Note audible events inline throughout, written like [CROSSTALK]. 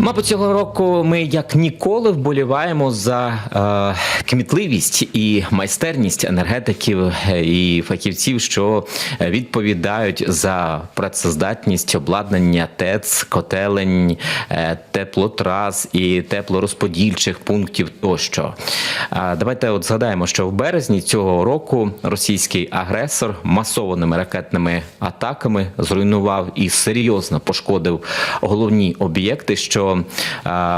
Мабуть, цього року ми як ніколи вболіваємо за е, кмітливість і майстерність енергетиків і фахівців, що відповідають за працездатність обладнання ТЕЦ, котелень, е, теплотрас і теплорозподільчих пунктів тощо. Е, давайте от згадаємо, що в березні цього року російський агресор масованими ракетними атаками зруйнував і серйозно пошкодив головні об'єкти, що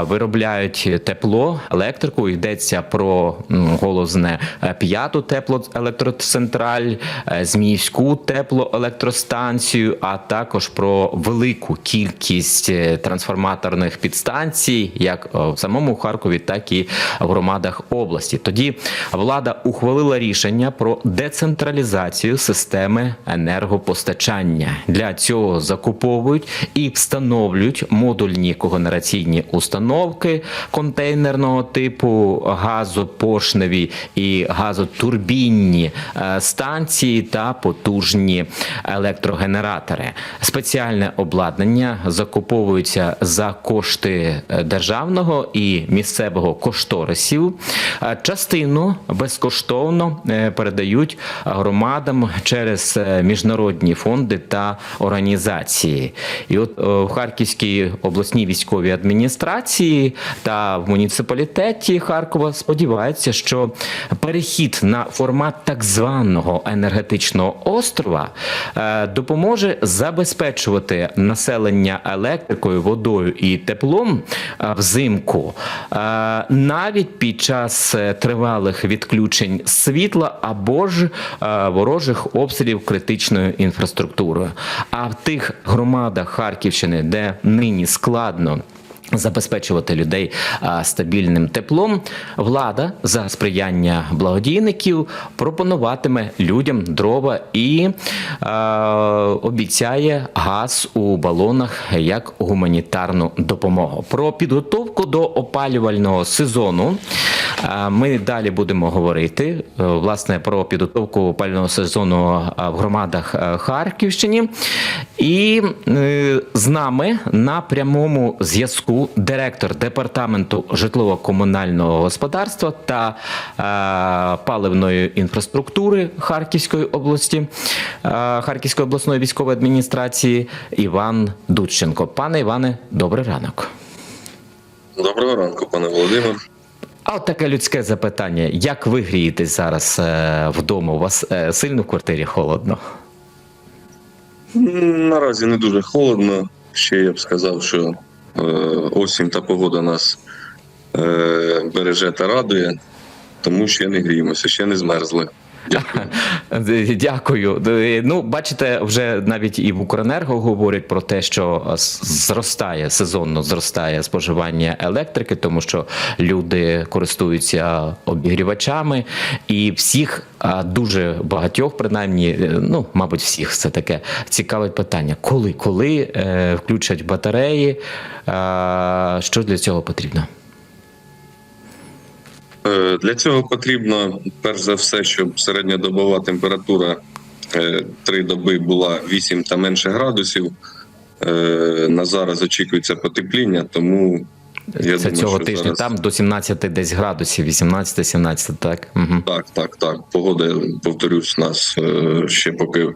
виробляють тепло, електрику. Йдеться про голосне е, п'яту теплоелектроцентраль, е, Зміївську теплоелектростанцію, а також про велику кількість е, трансформаторних підстанцій, як в самому Харкові, так і в громадах області. Тоді влада ухвалила рішення про децентралізацію системи енергопостачання. Для цього закуповують і встановлюють модульні когенераційні установки контейнерного типу, газопошневі і газотурбінні е, станції та потужні електрогенератори. Спеціальне обладнання закуповується за кошти е, державного і місцевого кошторисів. Е, Частину безкоштовно передають громадам через міжнародні фонди та організації. І от в Харківській обласній військовій адміністрації та в муніципалітеті Харкова сподіваються, що перехід на формат так званого енергетичного острова е, допоможе забезпечувати населення електрикою, водою і теплом е, взимку, е, навіть під час тривалих відключень світла або ж ворожих обстрілів критичною інфраструктурою. А в тих громадах Харківщини, де нині складно. Забезпечувати людей стабільним теплом, влада за сприяння благодійників пропонуватиме людям дрова і е, обіцяє газ у балонах як гуманітарну допомогу. Про підготовку до опалювального сезону ми далі будемо говорити е, власне про підготовку опалювального сезону в громадах е, Харківщини. І е, з нами на прямому зв'язку директор департаменту житлово-комунального господарства та е, паливної інфраструктури Харківської області, е, Харківської обласної військової адміністрації Іван Дудченко. Пане Іване, добрий ранок. Доброго ранку, пане Володимир. А от таке людське запитання: як ви грієтесь зараз е, вдома? У вас е, сильно в квартирі холодно? Наразі не дуже холодно. Ще я б сказав, що е, осінь та погода нас е, береже та радує, тому ще не гріємося, ще не змерзли. [LAUGHS] Дякую. Ну, бачите, вже навіть і в Укренерго говорять про те, що зростає сезонно зростає споживання електрики, тому що люди користуються обігрівачами, і всіх дуже багатьох, принаймні, е, ну мабуть, всіх це таке цікаве питання. Коли, коли е, включать батареї? Е, що для цього потрібно? Е, Для цього потрібно, перш за все, щоб середньодобова температура е, три доби була 8 та менше градусів. Е, На зараз очікується потепління, тому я це думаю, цього що тижня зараз... там до 17 десь градусів, 18-17, так? Угу. Так, так, так. Погода, повторюсь, нас ще поки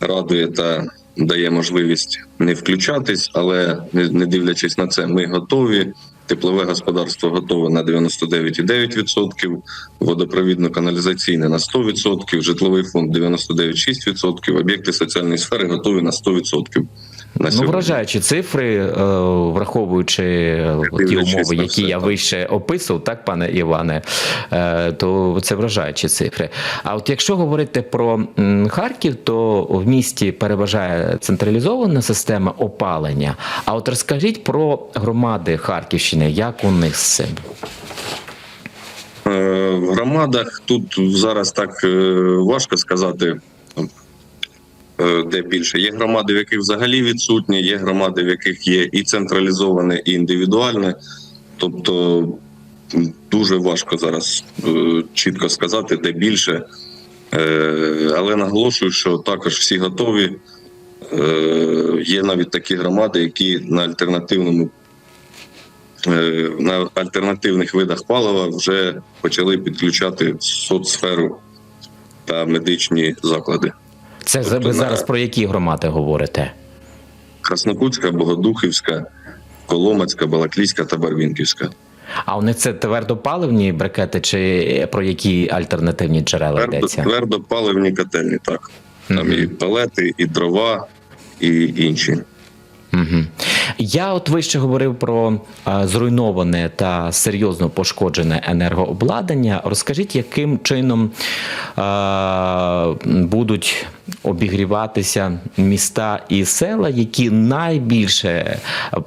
радує та дає можливість не включатись, але не дивлячись на це, ми готові. Теплове господарство готове на 99,9%, водопровідно-каналізаційне на 100%, житловий фонд 99,6%, об'єкти соціальної сфери готові на 100%. На Ну, вражаючі цифри, е, враховуючи ті умови, які я вище описував, так, пане Іване, е, то це вражаючі цифри. А от якщо говорити про Харків, то в місті переважає централізована система опалення. А от розкажіть про громади Харківщини, як у них з цим? Е, В громадах тут зараз так важко сказати, де більше. Є громади, в яких взагалі відсутні, є громади, в яких є і централізоване, і індивідуальне. Тобто дуже важко зараз е, чітко сказати, де більше. Е, Але наголошую, що також всі готові Е, Є навіть такі громади, які на альтернативному е, на альтернативних видах палива вже почали підключати соцсферу та медичні заклади. Це Тобто ви на- зараз про які громади говорите? Краснокутська, Богодухівська, Коломацька, Балаклійська та Барвінківська. А них це твердопаливні брикети, чи про які альтернативні джерела Твердо, йдеться? твердопаливні котельні, так. Там Мгм. і палети, і дрова, і інші. Угу. Я от вище говорив про а, зруйноване та серйозно пошкоджене енергообладнання. Розкажіть, яким чином а, будуть обігріватися міста і села, які найбільше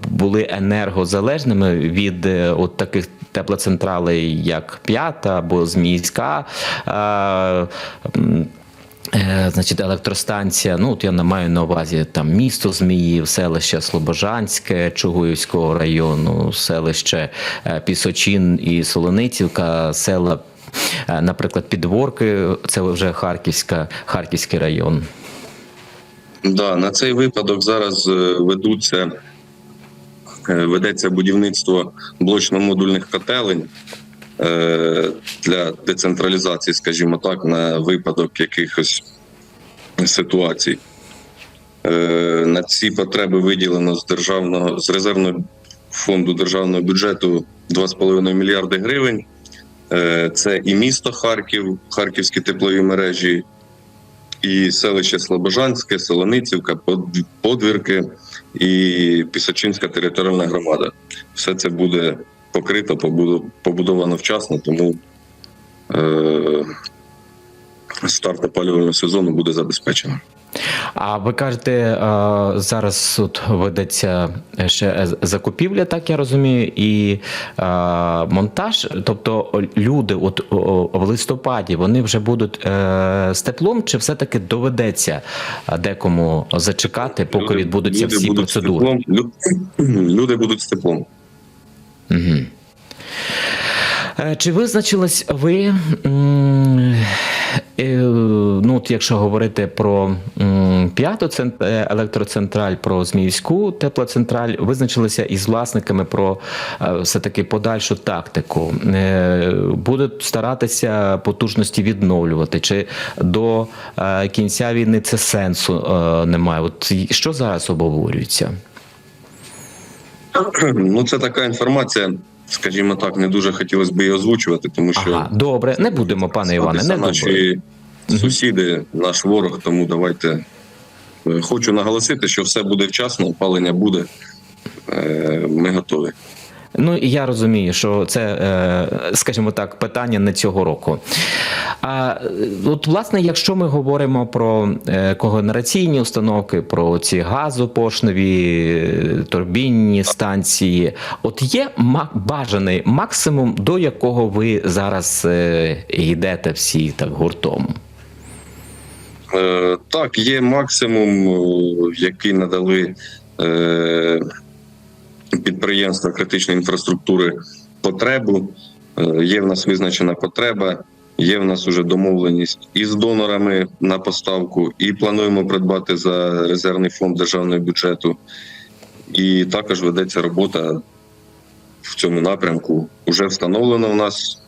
були енергозалежними від е, от таких теплоцентралей, як П'ята або Зміївська. А, Е, Значить, електростанція. Ну, от я не маю на увазі там місто Зміїв, селище Слобожанське, Чугуївського району, селище е, Пісочин і Солоницівка, села, е, наприклад, Підворки, це вже Харківська, Харківський район. Да, на цей випадок зараз ведуться ведеться будівництво блочно-модульних котелень для децентралізації, скажімо так, на випадок якихось ситуацій. Е, На ці потреби виділено з державного з резервного фонду державного бюджету 2,5 мільярди гривень. Е, Це і місто Харків, харківські теплові мережі, і селище Слобожанське, Солоницівка, Подвірки і Пісочинська територіальна громада. Все це буде покрито, побудо- побудовано вчасно, тому е- старт опалювального сезону буде забезпечено. А ви кажете, е, зараз от ведеться ще закупівля, так я розумію, і е, монтаж. Тобто люди, от в листопаді, вони вже будуть е, з теплом, чи все-таки доведеться декому зачекати, поки Люди- відбудуться люди всі будуть процедури? [CLEARS THROAT] Люди будуть з теплом. Угу. Чи визначились ви, е, ну, от якщо говорити про п'яту е, електроцентраль, про Зміївську теплоцентраль, визначилися із власниками про все-таки подальшу тактику? Будуть старатися потужності відновлювати, чи до кінця війни це сенсу немає? От що зараз обговорюється? Ну, це така інформація, скажімо так, не дуже хотілося б її озвучувати, тому що Ага, добре, не будемо, пане Іване, не наші будемо. наші сусіди, наш ворог. Тому давайте Е, хочу наголосити, що все буде вчасно, опалення буде. Е, Ми готові. Ну і я розумію, що це, е, скажімо так, питання не цього року. А от, власне, якщо ми говоримо про е, когенераційні установки, про ці газопошневі е, турбінні станції, от є бажаний максимум, до якого ви зараз йдете всі так гуртом. Так, є максимум, який надали підприємства критичної інфраструктури потребу. Е, Є в нас визначена потреба, є в нас уже домовленість із донорами на поставку, і плануємо придбати за резервний фонд державного бюджету. І також ведеться робота в цьому напрямку. Уже встановлено у нас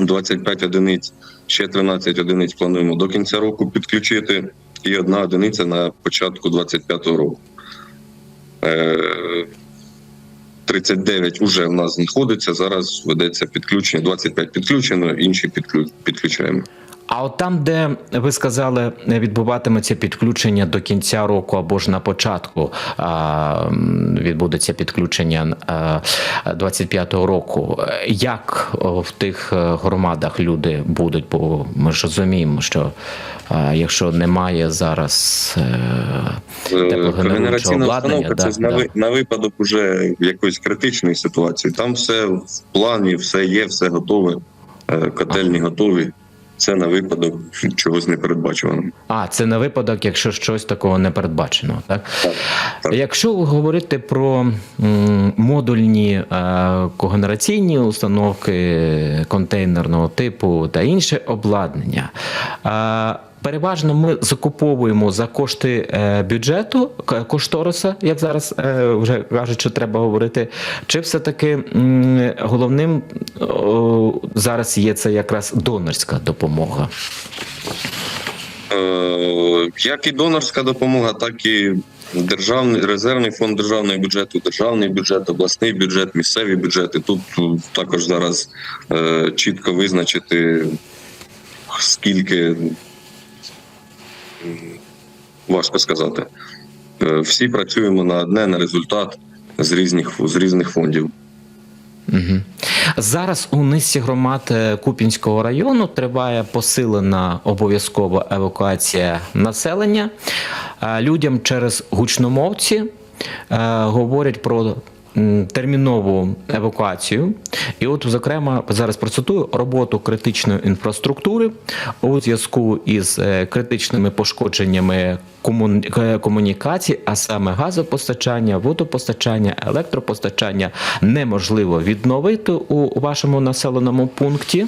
25 одиниць, ще 13 одиниць плануємо до кінця року підключити, і одна одиниця на початку 25-го року. Е, 39 вже в нас знаходиться. Зараз ведеться підключення. 25 підключено, інші підклю- підключаємо. А от там, де ви сказали, відбуватиметься підключення до кінця року або ж на початку відбудеться підключення а, 25-го року. Як в тих е, громадах люди будуть? Бо ми ж розуміємо, що якщо немає зараз е, теплогенеруючого обладнання, да, це на, да. на випадок уже якоїсь критичної ситуації. Там все в плані, все є, все готове. Е, Котельні готові. Це на випадок чогось непередбачуваного. А, це на випадок, якщо щось такого не передбачено, так? Так, так. Якщо говорити про модульні е, когенераційні установки контейнерного типу та інше обладнання, е, переважно ми закуповуємо за кошти е, бюджету, кошториса, як зараз е, вже кажуть, що треба говорити. Чи все-таки головним зараз є це якраз донорська допомога? Е, Як і донорська допомога, так і державний резервний фонд державного бюджету, державний бюджет, обласний бюджет, місцеві бюджети. Тут також зараз чітко визначити, скільки важко сказати. Е, Всі працюємо на одне на результат з різних з різних фондів. Угу. Зараз у низці громад е, Купінського району триває посилена обов'язкова евакуація населення. Е, Людям через гучномовці говорять про термінову евакуацію. І от, зокрема, зараз процитую роботу критичної інфраструктури у зв'язку із е, критичними пошкодженнями комун- е, комунікацій, а саме газопостачання, водопостачання, електропостачання неможливо відновити у вашому населеному пункті.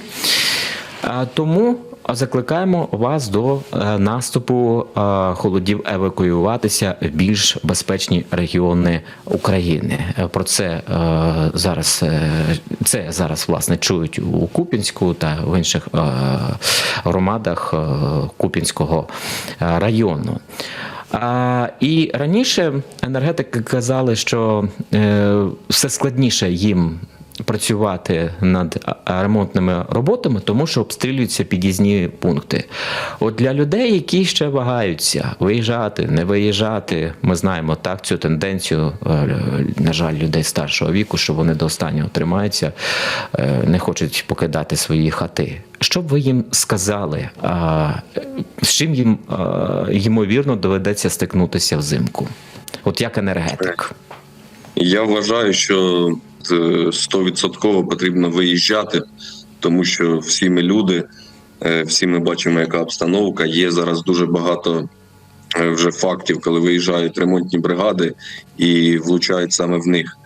Тому закликаємо вас до е, наступу е, холодів евакуюватися в більш безпечні регіони України. Е, Про це зараз це зараз власне чують у Купінську та в інших громадах Купінського району. А, і раніше енергетики казали, що е, все складніше їм працювати над ремонтними роботами, тому що обстрілюються під'їзні пункти. От для людей, які ще вагаються виїжджати, не виїжджати, ми знаємо так цю тенденцію, е, на жаль, людей старшого віку, що вони до останнього тримаються, е, не хочуть покидати свої хати. Що б ви їм сказали? З чим їм ймовірно доведеться стикнутися взимку? От як енергетик? Я вважаю, що е, стовідсотково потрібно виїжджати, тому що всі ми люди, е, всі ми бачимо, яка обстановка. Є зараз дуже багато е, вже фактів, коли виїжджають ремонтні бригади і влучають саме в них.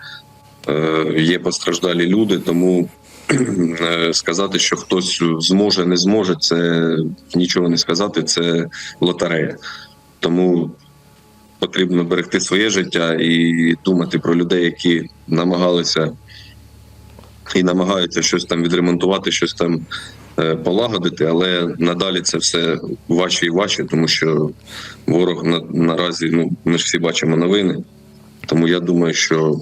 Е, Є постраждалі люди, тому е, сказати, що хтось зможе, не зможе, це нічого не сказати, це лотерея. Тому потрібно берегти своє життя і думати про людей, які намагалися і намагаються щось там відремонтувати, щось там е, полагодити, але надалі це все ваші і ваші, тому що ворог на, наразі, ну ми ж всі бачимо новини. Тому я думаю, що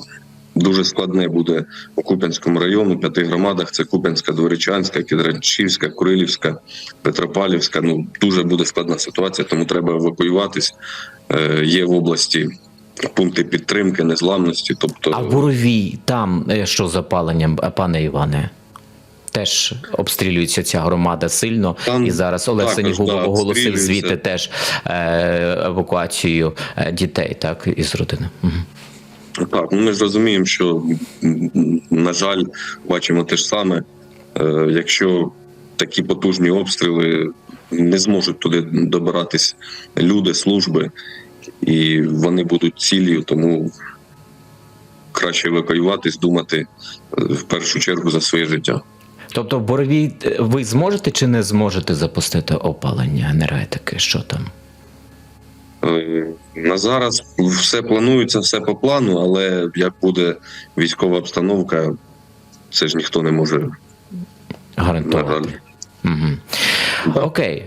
дуже складне буде у Куп'янському району, п'яти громадах: це Куп'янська, Дворічанська, Кідрачівська, Курилівська, Петропавлівська. Ну дуже буде складна ситуація, тому треба евакуюватись. Е, Є в області пункти підтримки, незламності. Тобто, А Буровій там е, що з опаленням, е, пане Іване? Теж обстрілюється ця громада сильно, Там і зараз Олег да, оголосив звідти теж е, евакуацію дітей, так із родини. Мгм. Так, ну ми ж розуміємо, що на жаль, бачимо те ж саме. Е, Якщо такі потужні обстріли не зможуть туди добиратись люди, служби, і вони будуть цілею, тому краще евакуюватись, думати е, в першу чергу за своє життя. Тобто, в Боровій е, ви зможете чи не зможете запустити опалення енергетики? Що там? Е, На зараз все планується, все по плану, але як буде військова обстановка, це ж ніхто не може Гарантувати. Угу. Окей,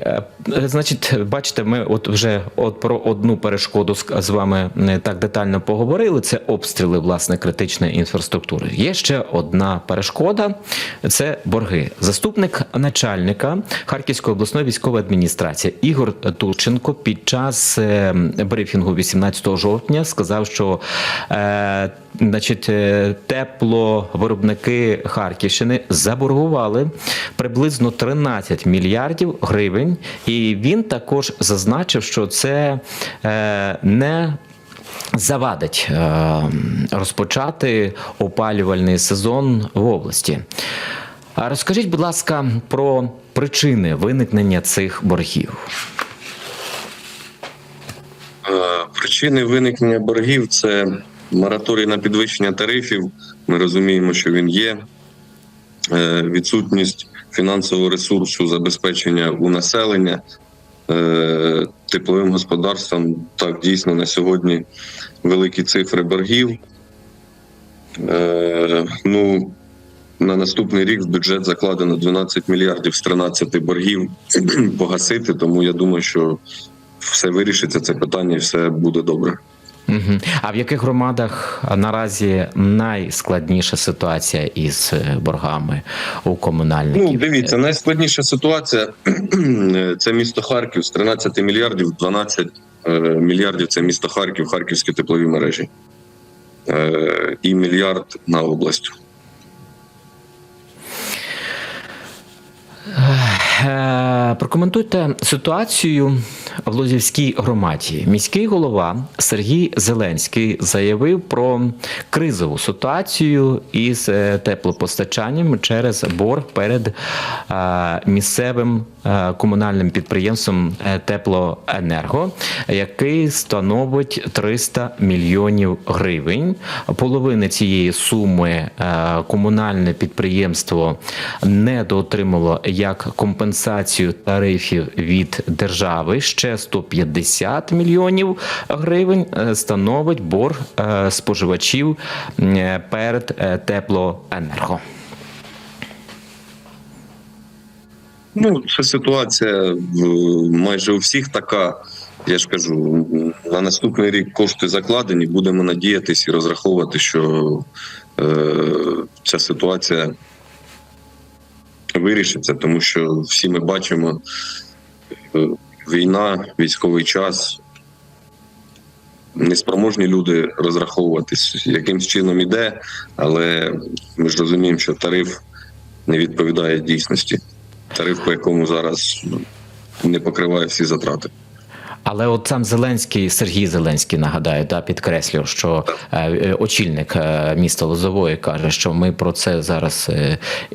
Е, значить, бачите, ми от вже от про одну перешкоду з вами не так детально поговорили. Це обстріли власне критичної інфраструктури. Є ще одна перешкода це борги. Заступник начальника Харківської обласної військової адміністрації Ігор Турченко під час е, брифінгу 18 жовтня сказав, що е, значить, е, тепловиробники Харківщини заборгували приблизно 13 мільярдів гривень, і він також зазначив, що це е, не завадить е, розпочати опалювальний сезон в області. Розкажіть, будь ласка, про причини виникнення цих боргів. Е, Причини виникнення боргів це мораторій на підвищення тарифів. Ми розуміємо, що він є. Відсутність фінансового ресурсу забезпечення у населення. е, тепловим господарствам. Так, дійсно, на сьогодні великі цифри боргів. Е, ну, на наступний рік в бюджет закладено 12 мільярдів з 13 боргів [CLEARS THROAT] погасити, тому я думаю, що все вирішиться це питання і все буде добре. Угу. А в яких громадах наразі найскладніша ситуація із е, боргами у комунальників? Ну, дивіться, найскладніша ситуація [CLEARS THROAT] це місто Харків з 13 мільярдів, 12 е, мільярдів це місто Харків, харківські теплові мережі. Е, І мільярд на область. Прокоментуйте ситуацію в Лозівській громаді. Міський голова Сергій Зеленський заявив про кризову ситуацію із е, теплопостачанням через борг перед е, місцевим е, комунальним підприємством Теплоенерго, який становить 300 мільйонів гривень. Половини цієї суми комунальне підприємство не недоотримало як компенсацію тарифів від держави. Ще 150 мільйонів гривень е, становить борг е, споживачів е, перед теплоенерго. Ну, це ситуація майже у всіх така. Я ж кажу, на наступний рік кошти закладені. Будемо надіятися і розраховувати, що е, ця ситуація вирішиться, тому що всі ми бачимо війна, військовий час. Неспроможні люди розраховуватись, якимсь чином іде, але ми ж розуміємо, що тариф не відповідає дійсності тариф, по якому зараз не покриває всі затрати. Але от сам Зеленський, Сергій Зеленський, нагадаю, да, підкреслював, що е, е, очільник е, міста Лозової каже, що ми про це зараз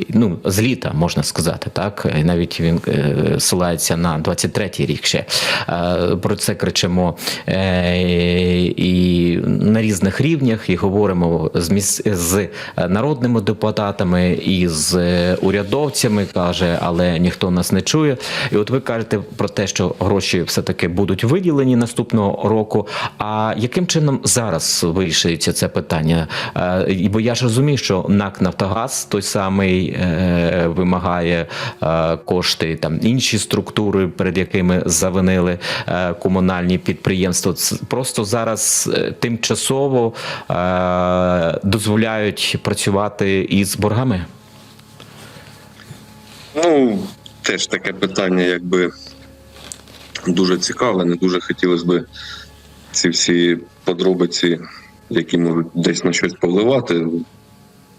ну, з літа можна сказати, так навіть він силається на 23-й рік ще про це кричимо і на різних рівнях, і говоримо з міс... з народними депутатами і з урядовцями, каже, але ніхто нас не чує. І от ви кажете про те, що гроші все таки будуть виділені наступного року. А яким чином зараз вирішується це питання? Е, Бо я ж розумію, що НАК Нафтогаз той самий е, вимагає е, кошти, там інші структури, перед якими завинили комунальні підприємства. Просто зараз тимчасово дозволяють працювати із боргами. Ну, теж таке питання, якби дуже цікаве. Не дуже хотілося б ці всі подробиці, які можуть десь на щось повливати.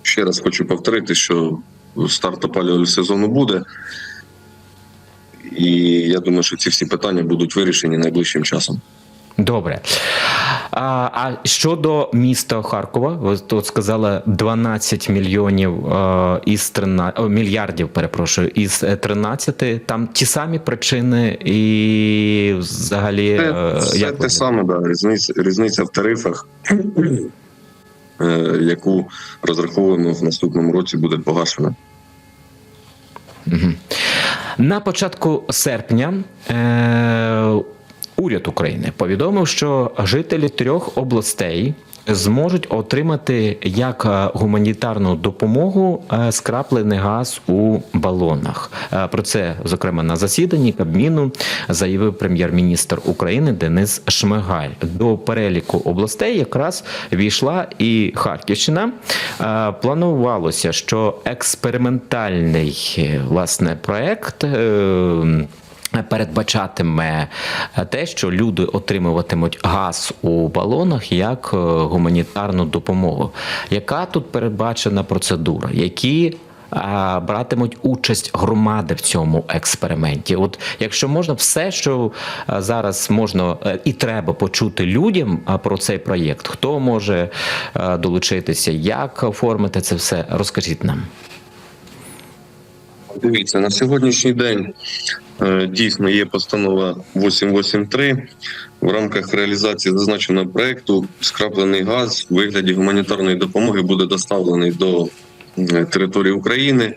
Ще раз хочу повторити, що старт опалювального сезону буде. І я думаю, що ці всі питання будуть вирішені найближчим часом. Добре. А, а щодо міста Харкова, ви тут сказали 12 мільйонів е, із 13, о, мільярдів, перепрошую, із е, 13. Там ті самі причини і взагалі Це, е, все як те саме, да. різниця, різниця в тарифах, е, яку розраховуємо в наступному році, буде погашена. На початку серпня е, уряд України повідомив, що жителі трьох областей зможуть отримати як е, гуманітарну допомогу е, скраплений газ у балонах. Е, Про це, зокрема, на засіданні Кабміну заявив прем'єр-міністр України Денис Шмигаль. До переліку областей якраз війшла і Харківщина. Планувалося, що експериментальний власне проект. Е, Передбачатиме те, що люди отримуватимуть газ у балонах як е, гуманітарну допомогу. Яка тут передбачена процедура? Які братимуть участь громади в цьому експерименті? От якщо можна, все, що зараз можна е, і треба почути людям про цей проєкт, хто може е, долучитися, як оформити це все, розкажіть нам. Дивіться, на сьогоднішній день е, дійсно є постанова 883. В рамках реалізації зазначеного проекту скраплений газ у вигляді гуманітарної допомоги буде доставлений до е, території України.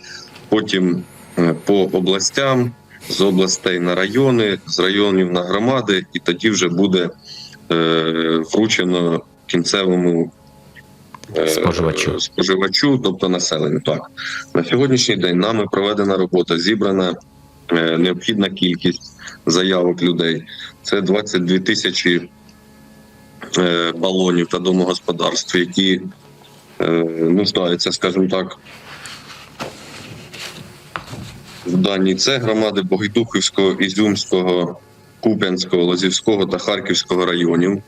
Потім е, по областям з областей на райони, з районів на громади, і тоді вже буде е, вручено кінцевому е, Споживачу. споживачу, тобто населенню. Так на сьогоднішній день нами проведена робота, зібрана е, необхідна кількість заявок людей. Це 22 тисячі е, балонів та домогосподарств, які е, нуждаються, скажімо так. В даній це громади Богайдухівського, Ізюмського, Куп'янського, Лозівського та Харківського районів.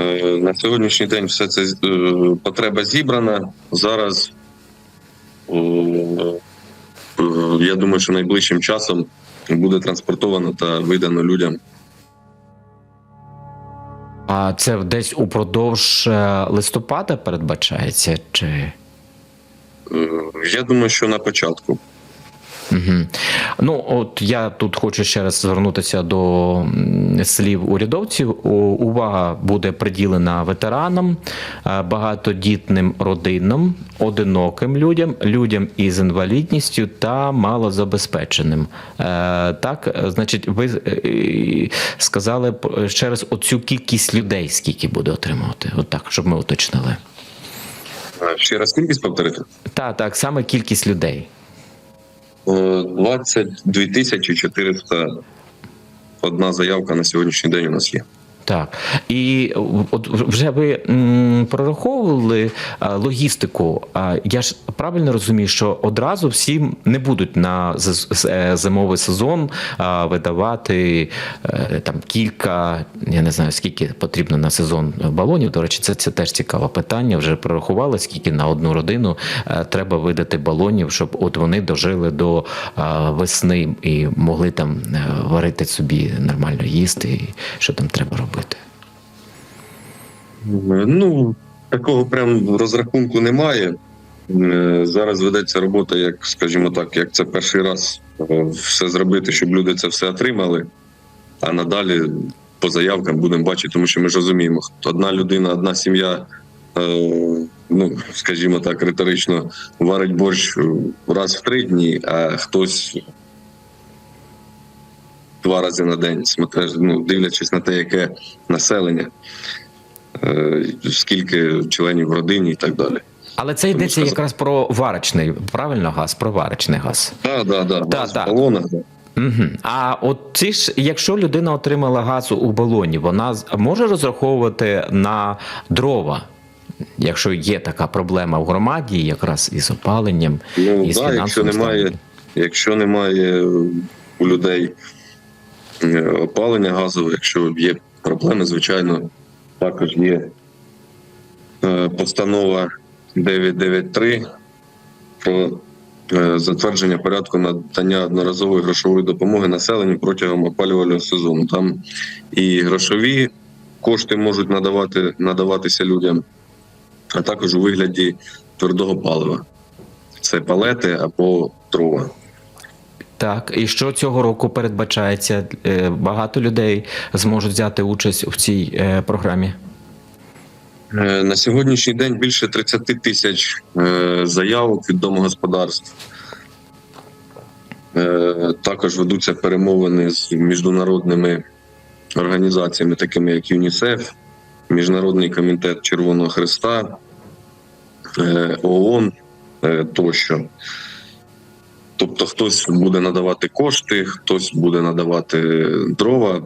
Е, На сьогоднішній день все це е, потреба зібрана. Зараз е, е, я думаю, що найближчим часом буде транспортовано та видано людям. А це десь упродовж е, листопада передбачається? Чи Я думаю, що на початку. Угу. Ну, от я тут хочу ще раз звернутися до слів урядовців. Увага буде приділена ветеранам, е, багатодітним родинам, одиноким людям, людям із інвалідністю та малозабезпеченим. Е, Так, значить, ви е, сказали ще раз оцю кількість людей, скільки буде отримувати. От так, щоб ми уточнили. Ще раз кількість повторити. Так, так, саме кількість людей. Е, 22 тисячі 400 одна заявка на сьогоднішній день у нас є. Так і от вже ви прораховували а, логістику. А я ж правильно розумію, що одразу всі не будуть на е, зимовий сезон видавати е, там кілька, я не знаю скільки потрібно на сезон балонів. До речі, це, це теж цікаве питання. Вже прорахували, скільки на одну родину е, треба видати балонів, щоб от вони дожили до весни і могли там е, варити собі нормально їсти, і що там треба робити. Е, Ну, такого прям розрахунку немає. Е, Зараз ведеться робота, як, скажімо так, як це перший раз е, все зробити, щоб люди це все отримали. А надалі по заявкам будемо бачити, тому що ми ж розуміємо, хто- одна людина, одна сім'я, е, ну, скажімо так, риторично варить борщ раз в три дні, а хтось два рази на день, смотря, ну, дивлячись на те, яке населення е, скільки членів в родині і так далі. Але це йдеться сказати. якраз про варочний, правильно газ, про варочний газ. Так, да, да, Да, да. балонах. да. Угу. А от ці ж, якщо людина отримала газ у балоні, вона може розраховувати на дрова, якщо є така проблема в громаді, якраз із опаленням, Ну і з да, якщо немає, якщо немає у людей е, опалення газове, якщо є проблеми, звичайно, також є е, постанова 993 про е, затвердження порядку надання одноразової грошової допомоги населенню протягом опалювального сезону. Там і грошові кошти можуть надавати, надаватися людям, а також у вигляді твердого палива. Це палети або дрова. Так, і що цього року передбачається? Е, Багато людей зможуть взяти участь в цій е, програмі. Е, На сьогоднішній день більше 30 тисяч заявок від домогосподарств. Також ведуться перемовини з міжнародними організаціями, такими як ЮНІСЕФ, Міжнародний комітет Червоного Христа, ООН тощо. Тобто хтось буде надавати кошти, хтось буде надавати дрова,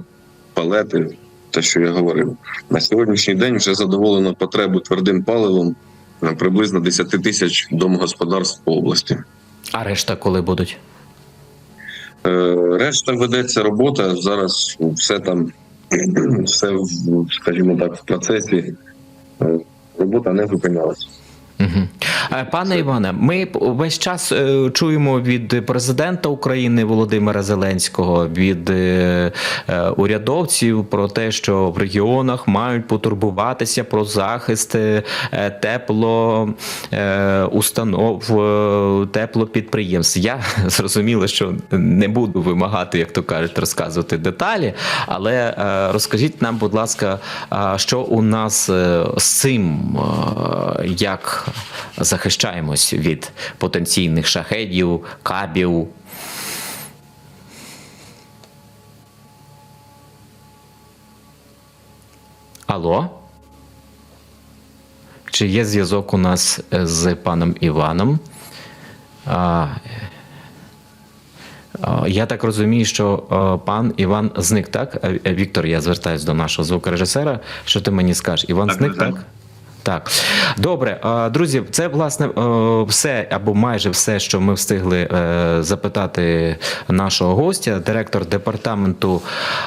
палети, те, що я говорив. На сьогоднішній день вже задоволено потребу твердим паливом приблизно 10 тисяч домогосподарств по області. А решта коли будуть? Е, Решта ведеться робота. Зараз все там, [CLEARS THROAT] все, скажімо так, в процесі. Е, Робота не зупинялася. Угу. Пане Іване, ми весь час е, чуємо від президента України Володимира Зеленського, від е, е, урядовців про те, що в регіонах мають потурбуватися про захист е, тепло е, установ, е, теплопідприємств. Я [LAUGHS] зрозуміло, що не буду вимагати, як то кажуть, розказувати деталі, але е, розкажіть нам, будь ласка, що у нас е, з цим, е, як захищаємось від потенційних шахедів, кабів. Алло? Чи є зв'язок у нас е, з паном Іваном? А, я так розумію, що е, пан Іван зник, так? Е, Віктор, я звертаюся до нашого звукорежисера. Що ти мені скажеш? Іван Так, зник, так. так? Так, добре, друзі, це власне е, все або майже все, що ми встигли е, запитати нашого гостя, директор департаменту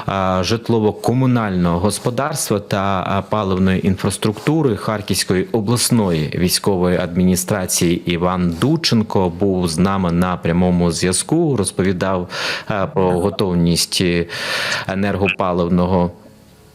е, житлово-комунального господарства та паливної інфраструктури Харківської обласної військової адміністрації Іван Дученко був з нами на прямому зв'язку. Розповідав про готовність енергопаливного.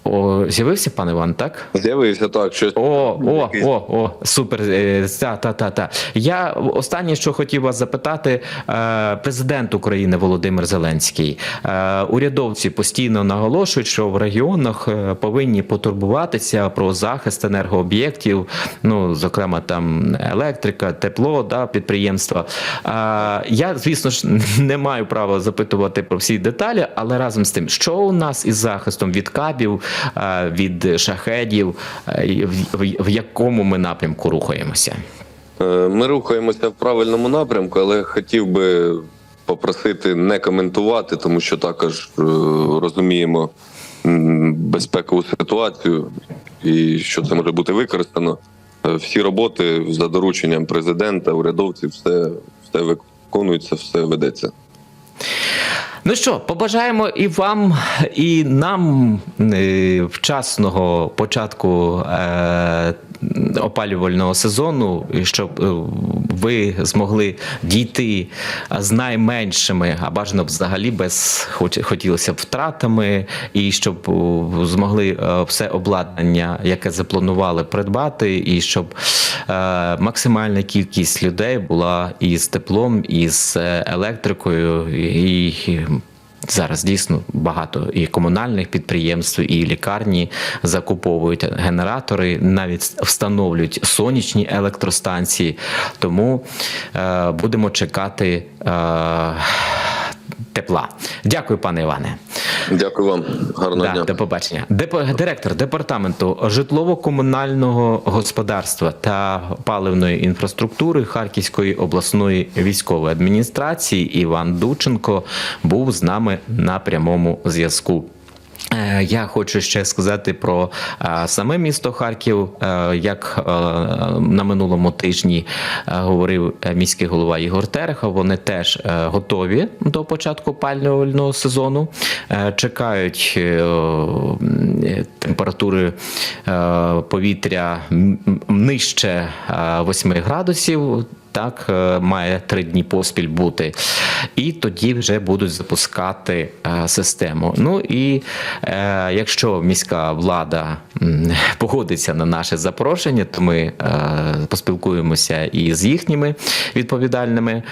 О, з'явився пан Іван, так? З'явився так, щось О, о, о, о, супер. Е, Та, та, та, та. Я останнє, що хотів вас запитати, е, президент України Володимир Зеленський. Е, Урядовці постійно наголошують, що в регіонах повинні потурбуватися про захист енергооб'єктів, ну, зокрема, там електрика, тепло, да, підприємства. Я, звісно ж, [LAUGHS] не маю права запитувати про всі деталі, але разом з тим, що у нас із захистом від кабів, від шахедів, е, в, якому ми напрямку рухаємося? Е, Ми рухаємося в правильному напрямку, але хотів би попросити не коментувати, тому що також е, розуміємо безпекову ситуацію і що це може бути використано. Е, Всі роботи за дорученням президента, урядовців, все, все виконується, все ведеться. Ну що, побажаємо і вам, і нам е, вчасного початку е, опалювального сезону, щоб е, ви змогли дійти з найменшими, а бажано взагалі без хотілося б втратами, і щоб змогли все обладнання, яке запланували, придбати, і щоб максимальна кількість людей була із теплом, і з електрикою, і Зараз дійсно багато і комунальних підприємств, і лікарні закуповують генератори, навіть встановлюють сонячні електростанції. Тому е, будемо чекати е, тепла. Дякую, пане Іване. Дякую вам, гарного Да, дня. до побачення. Деп- Директор департаменту житлово-комунального господарства та паливної інфраструктури Харківської обласної військової адміністрації Іван Дученко був з нами на прямому зв'язку. Е, Я хочу ще сказати про е, саме місто Харків. Е, Як на минулому тижні говорив міський голова Ігор Терехов, вони теж готові до початку опалювального сезону. Чекають температури повітря нижче е, 8 градусів так е, має три дні поспіль бути, і тоді вже будуть запускати е, систему. Ну і е, якщо міська влада погодиться на наше запрошення, то ми поспілкуємося і з їхніми відповідальними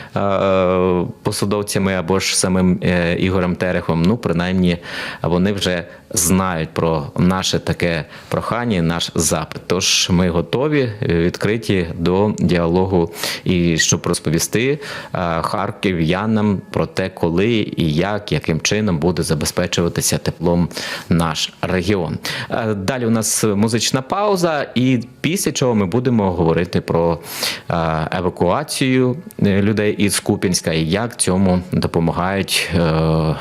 посадовцями або ж самим Ігорем Терехом. Ну, принаймні, вони вже знають про наше таке прохання, наш запит. Тож ми готові, відкриті до діалогу і щоб розповісти е, харків'янам про те, коли і як, яким чином буде забезпечуватися теплом наш регіон. Е, Далі у нас музична пауза, і після чого ми будемо говорити про е, евакуацію людей із Купінська і як цьому допомагають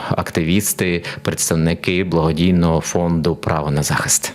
активісти, представники благодійного фонду Право на захист.